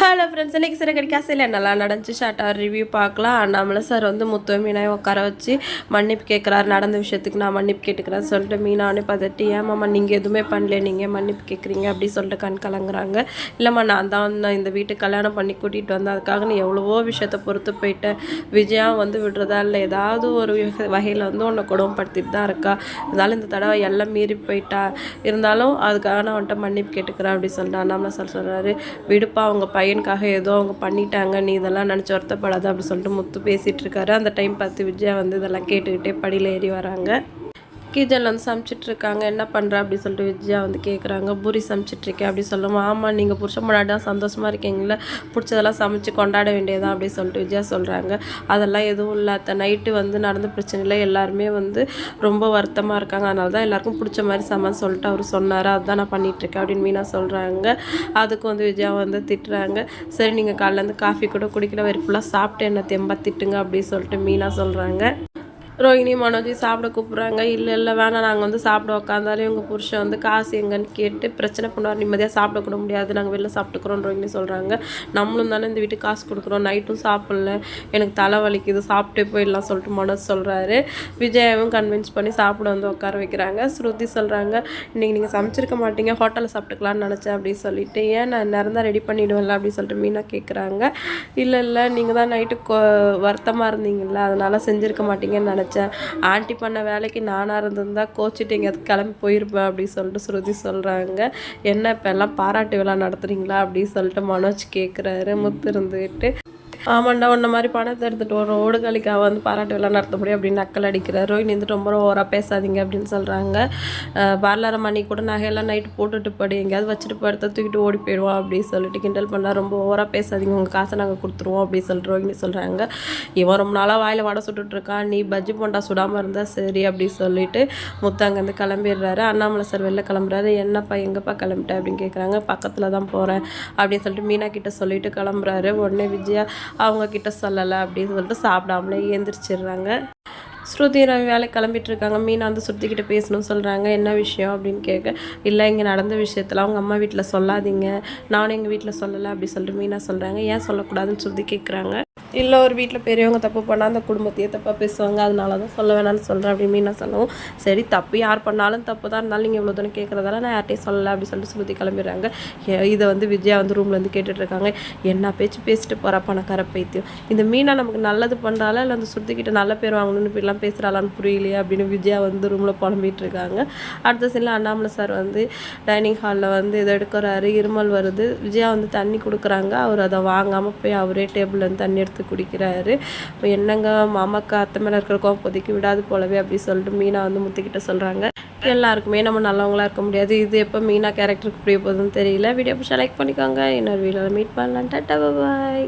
Hello friends இன்றைக்கி சிற இல்லை நல்லா நடந்துச்சு? ஷார்ட்டாக ரிவ்யூ பார்க்கலாம். அண்ணாமலை சார் வந்து முத்து மீனாய் உட்கார வச்சு மன்னிப்பு கேட்குறாரு. நடந்த விஷயத்துக்கு நான் மன்னிப்பு கேட்டுக்கிறேன் சொல்லிட்டு மீனானே பார்த்துட்டு ஏமாம்மா நீங்கள் எதுவுமே பண்ணல நீங்கள் மன்னிப்பு கேட்குறீங்க? அப்படி சொல்லிட்டு கண் கலங்குறாங்க. இல்லைம்மா நான் தான் நான் இந்த வீட்டுக்கு கல்யாணம் பண்ணி கூட்டிகிட்டு வந்தேன். அதுக்காக நீ எவ்வளவோ விஷயத்த பொறுத்து போயிட்டேன் விஜயா வந்து விடுறதா இல்லை ஏதாவது ஒரு வகையில் வந்து உன்னை கொடுமைப்படுத்திட்டு தான் இருக்கா? இருந்தாலும் இந்த தடவை எல்லாம் மீறி போயிட்டா? இருந்தாலும் அதுக்காக நான் வந்துட்டு மன்னிப்பு கேட்டுக்கிறேன் அப்படி சொல்லிட்டு அண்ணாமலை சார் சொல்கிறாரு விடுப்பா அவங்க பையனுக்காக ஏதோ அவங்க பண்ணிட்டாங்க நீ இதெல்லாம் நினச்சி வருத்தப்படாத அப்படி சொல்லிட்டு முத்து பேசிகிட்டு இருக்காரு. அந்த டைம் பார்த்து விஜயா வந்து இதெல்லாம் கேட்டுக்கிட்டே படியில் ஏறி வராங்க. கிச்சனில் வந்து சமைச்சிட்ருக்காங்க. என்ன பண்ணுற அப்படின்னு சொல்லிட்டு விஜயா வந்து கேட்குறாங்க பூரி சமைச்சிட்ருக்கேன் அப்படி சொல்லுவோம் ஆமாம் நீங்கள் புருஷன் முன்னாடி தான் சந்தோஷமாக இருக்கீங்களே பிடிச்சதெல்லாம் சமைச்சு கொண்டாட வேண்டியதான் அப்படின்னு சொல்லிட்டு விஜயா சொல்கிறாங்க அதெல்லாம் எதுவும் இல்லை நைட்டு வந்து நடந்த பிரச்சனையில் எல்லாருமே வந்து ரொம்ப வருத்தமாக இருக்காங்க. அதனால தான் எல்லாருக்கும் பிடிச்ச மாதிரி சமைச்சு சொல்லிட்டு அவர் சொன்னார். அதுதான் நான் பண்ணிகிட்ருக்கேன் அப்படின்னு மீனா சொல்கிறாங்க அதுக்கு வந்து விஜயா வந்து திட்டுறாங்க. சரி நீங்கள் காலையிலேருந்து காஃபி கூட குடிக்கல. வெறி ஃபுல்லாக சாப்பிட்டு என்ன தெம்பா திட்டுங்க அப்படின்னு சொல்லிட்டு மீனா சொல்கிறாங்க ரோஹிணி மனோஜி சாப்பிட கூப்பிட்றாங்க. இல்லை இல்லை வேணாம் நாங்கள் வந்து சாப்பிட உட்காந்தாலும் எங்கள் புருஷன் வந்து காசு எங்கன்னு கேட்டு பிரச்சனை பண்ணுவார். நிம்மதியாக சாப்பிட கூட முடியாது. நாங்கள் வெளில சாப்பிட்டுக்குறோம் ரோஹிணி சொல்கிறாங்க நம்மளும் தானே இந்த வீட்டுக்கு காசு கொடுக்குறோம். நைட்டும் சாப்பிடல. எனக்கு தலை வலிக்குது. சாப்பிட்டே போயிடலாம் சொல்லிட்டு மனோஜ் சொல்கிறாரு விஜயாவும் கன்வின்ஸ் பண்ணி சாப்பிட வந்து உட்கார வைக்கிறாங்க. ஸ்ருதி சொல்கிறாங்க இன்றைக்கி நீங்கள் சமைச்சிருக்க மாட்டீங்க. ஹோட்டலில் சாப்பிட்டுக்கலான்னு நினச்சேன் அப்படின்னு சொல்லிட்டு ஏன் நான் நேரம் தான் ரெடி பண்ணிவிடுவேன்ல அப்படின்னு சொல்லிட்டு மீனா கேட்குறாங்க இல்லை இல்லை நீங்கள் தான் நைட்டு வருத்தமாக இருந்தீங்கல்ல. அதனால் செஞ்சுருக்க மாட்டீங்கன்னு நினச்சேன். ஆண்டி பண்ண வேலைக்கு நானாக இருந்திருந்தா கோச்சிட்டு எங்கேயாவது கிளம்பி போயிருப்பேன் அப்படின்னு சொல்லிட்டு ஸ்ருதி சொல்கிறாங்க என்ன இப்போ எல்லாம் பாராட்டு விழா நடத்துகிறீங்களா அப்படின்னு சொல்லிட்டு மனோஜ் கேட்குறாரு முத்து இருந்துக்கிட்டு ஆமாண்டா உன்ன மாதிரி பணத்தை எடுத்துகிட்டு வரோம் ஓடுகாலிக்காக வந்து பாராட்டு விழா நடத்த முடியும் அப்படின்னு நக்கல் அடிக்கிறார் ரோஹினி வந்து ரொம்ப ஓவராக பேசாதீங்க அப்படின்னு சொல்கிறாங்க பார்லர மணி கூட நகையெல்லாம் நைட்டு போட்டுட்டு படி எங்கேயாவது வச்சுட்டு படுத்த தூக்கிட்டு ஓடி போயிடுவோம் அப்படின்னு சொல்லிட்டு கிண்டல் பண்ணால் ரொம்ப ஓவராக பேசாதீங்க உங்கள் காசை நாங்கள் கொடுத்துருவோம் அப்படின்னு சொல்லிட்டு ரோஹினி சொல்கிறாங்க இவன் ரொம்ப நாளாக வாயில் வடை சுட்டுட்டு இருக்கான் நீ பஜ்ஜி போண்டா சுடாமல் இருந்தால் சரி அப்படின்னு சொல்லிட்டு முத்தாங்கேருந்து கிளம்பிடுறாரு. அண்ணாமலை சார் வெளில கிளம்புறாரு. என்னப்பா எங்கப்பா கிளம்பிட்டேன் அப்படின்னு கேட்குறாங்க பக்கத்தில் தான் போகிறேன் அப்படின்னு சொல்லிட்டு மீனா கிட்ட சொல்லிட்டு கிளம்புறாரு. உடனே விஜயா அவங்கக்கிட்ட சொல்லலை அப்படின்னு சொல்லிட்டு சாப்பிடாமலே ஏந்திரிச்சிடுறாங்க. ஸ்ருதி ரவி வேலைக்கு கிளம்பிட்டு இருக்காங்க மீனா வந்து ஸ்ருதிக்கிட்ட பேசணும்னு சொல்கிறாங்க என்ன விஷயம் அப்படின்னு கேட்க இல்லை இங்கே நடந்த விஷயத்தில் அவங்க அம்மா வீட்டில் சொல்லாதீங்க. நானும் எங்கள் வீட்டில் சொல்லலை அப்படி சொல்லிட்டு மீனா சொல்கிறாங்க ஏன் சொல்லக்கூடாதுன்னு ஸ்ருதி கேட்குறாங்க. இல்லை ஒரு வீட்டில் பெரியவங்க தப்பு பண்ணால் அந்த குடும்பத்தையே தப்பாக பேசுவாங்க. அதனால தான் சொல்ல வேணாம்னு சொல்கிறேன் அப்படின்னு நான் சொல்லவும். சரி தப்பு யார் பண்ணாலும் தப்பு தான். இருந்தாலும் நீங்கள் இவ்வளோ தூரம் கேட்குறதால நான் யார்ட்டையும் சொல்லலை அப்படின்னு சொல்லிட்டு சுருதி கிளம்பிடுறாங்க. இதை வந்து விஜயா வந்து ரூம்லேருந்து கேட்டுட்ருக்காங்க. என்ன பேச்சு பேசிட்டு போகிறா பணக்கார பைத்தியம். இந்த மீனா நமக்கு நல்லது பண்ணுறாளா இல்லை அந்த ஸ்ருதி கிட்ட நல்ல பேர் வாங்கணும்னு இப்படிலாம் பேசுகிறாளான்னு புரியலையே அப்படின்னு விஜயா வந்து ரூமில் புலம்பிகிட்டு இருக்காங்க அடுத்த சைடில் அண்ணாமலை சார் வந்து டைனிங் ஹாலில் வந்து இதை எடுக்கிறாரு. இருமல் வருது. விஜயா வந்து தண்ணி கொடுக்குறாங்க. அவர் அதை வாங்காமல் போய் அவரே டேபிள்லேருந்து தண்ணி எடுத்து குடிக்கிறாரு. இப்போ என்னங்க மாமாக்கா அத்தை மேலே இருக்கிற பொதுக்கி விடாது போலவே அப்படின்னு சொல்லிட்டு மீனா வந்து முத்துக்கிட்ட சொல்கிறாங்க எல்லாருக்குமே நம்ம நல்லவங்களா இருக்க முடியாது. இது எப்போ மீனா கேரக்டருக்கு புரிய போகுதுன்னு தெரியல. வீடியோ பிடிச்சா லைக் பண்ணிக்கோங்க. இன்னொரு வீடியோவில் மீட் பண்ணலாம். டாட்டா பாய்